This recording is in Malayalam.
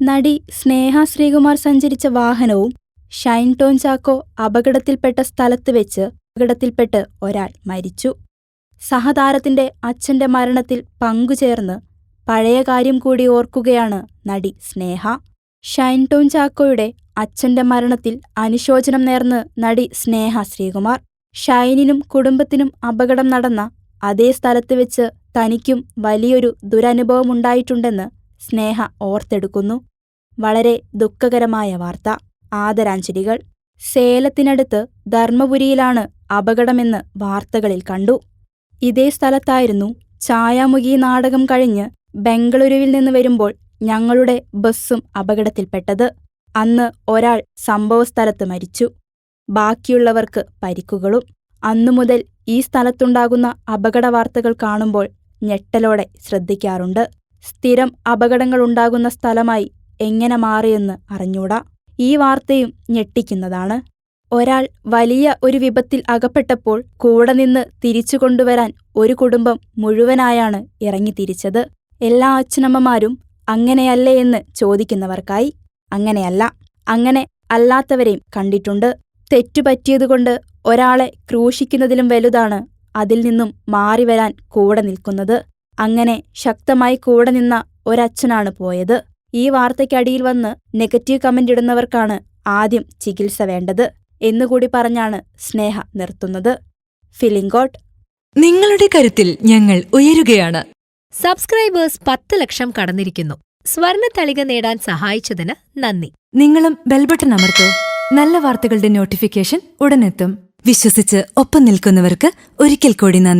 നടി സ്നേഹ ശ്രീകുമാർ സഞ്ചരിച്ച വാഹനവും ഷൈൻ ടോൺ ചാക്കോ അപകടത്തിൽപ്പെട്ട സ്ഥലത്ത് വെച്ച് അപകടത്തിൽപ്പെട്ട് ഒരാൾ മരിച്ചു. സഹതാരത്തിന്റെ അച്ഛന്റെ മരണത്തിൽ പങ്കുചേർന്ന് പഴയ കാര്യം കൂടി ഓർക്കുകയാണ് നടി സ്നേഹ. ഷൈൻ ടോൺ ചാക്കോയുടെ അച്ഛന്റെ മരണത്തിൽ അനുശോചനം നേർന്ന് നടി സ്നേഹ ശ്രീകുമാർ. ഷൈനിനും കുടുംബത്തിനും അപകടം നടന്ന അതേ സ്ഥലത്ത് വെച്ച് തനിക്കും വലിയൊരു ദുരനുഭവമുണ്ടായിട്ടുണ്ടെന്ന് സ്നേഹ ഓർത്തെടുക്കുന്നു. വളരെ ദുഃഖകരമായ വാർത്ത. ആദരാഞ്ജലികൾ. സേലത്തിനടുത്ത് ധർമ്മപുരിയിലാണ് അപകടമെന്ന് വാർത്തകളിൽ കണ്ടു. ഇതേ സ്ഥലത്തായിരുന്നു ഛായാമുഖി നാടകം കഴിഞ്ഞ് ബംഗളൂരുവിൽ നിന്ന് വരുമ്പോൾ ഞങ്ങളുടെ ബസ്സും അപകടത്തിൽപ്പെട്ടത്. അന്ന് ഒരാൾ സംഭവസ്ഥലത്ത് മരിച്ചു. ബാക്കിയുള്ളവർക്ക് പരിക്കുകളും. അന്നുമുതൽ ഈ സ്ഥലത്തുണ്ടാകുന്ന അപകട വാർത്തകൾ കാണുമ്പോൾ ഞെട്ടലോടെ ശ്രദ്ധിക്കാറുണ്ട്. സ്ഥിരം അപകടങ്ങളുണ്ടാകുന്ന സ്ഥലമായി എങ്ങനെ മാറിയെന്ന് അറിഞ്ഞൂടാ? ഈ വാർത്തയും ഞെട്ടിക്കുന്നതാണ്. ഒരാൾ വലിയ ഒരു വിപത്തിൽ അകപ്പെട്ടപ്പോൾ കൂടെ നിന്ന് തിരിച്ചു കൊണ്ടുവരാൻ ഒരു കുടുംബം മുഴുവനായാണ് ഇറങ്ങി തിരിച്ചത് എല്ലാ അച്ഛനമ്മമാരും അങ്ങനെയല്ലേ എന്ന് ചോദിക്കുന്നവർക്കായി അങ്ങനെയല്ല. അങ്ങനെ അല്ലാത്തവരെയും കണ്ടിട്ടുണ്ട്. തെറ്റുപറ്റിയതുകൊണ്ട് ഒരാളെ ക്രൂശിക്കുന്നതിലും വലുതാണ് അതിൽ നിന്നും മാറി വരാൻ കൂടെ നിൽക്കുന്നത്. അങ്ങനെ ശക്തമായി കൂടെ നിന്ന ഒരച്ഛനാണ് പോയത്. ഈ വാർത്തയ്ക്കടിയിൽ വന്ന് നെഗറ്റീവ് കമന്റ് ഇടുന്നവർക്കാണ് ആദ്യം ചികിത്സ വേണ്ടത് എന്നുകൂടി പറഞ്ഞാണ് സ്നേഹ നിർത്തുന്നത്. ഫിലിംഗോട്ട് നിങ്ങളുടെ കരുത്തിൽ ഞങ്ങൾ ഉയരുകയാണ്. സബ്സ്ക്രൈബേഴ്സ് പത്ത് ലക്ഷം കടന്നിരിക്കുന്നു. സ്വർണ തളിക നേടാൻ സഹായിച്ചതിന് നന്ദി. നിങ്ങളും ബെൽബട്ടൺ അമർത്തോ. നല്ല വാർത്തകളുടെ നോട്ടിഫിക്കേഷൻ ഉടനെത്തും. വിശ്വസിച്ച് ഒപ്പം നിൽക്കുന്നവർക്ക് ഒരിക്കൽ കൂടി നന്ദി.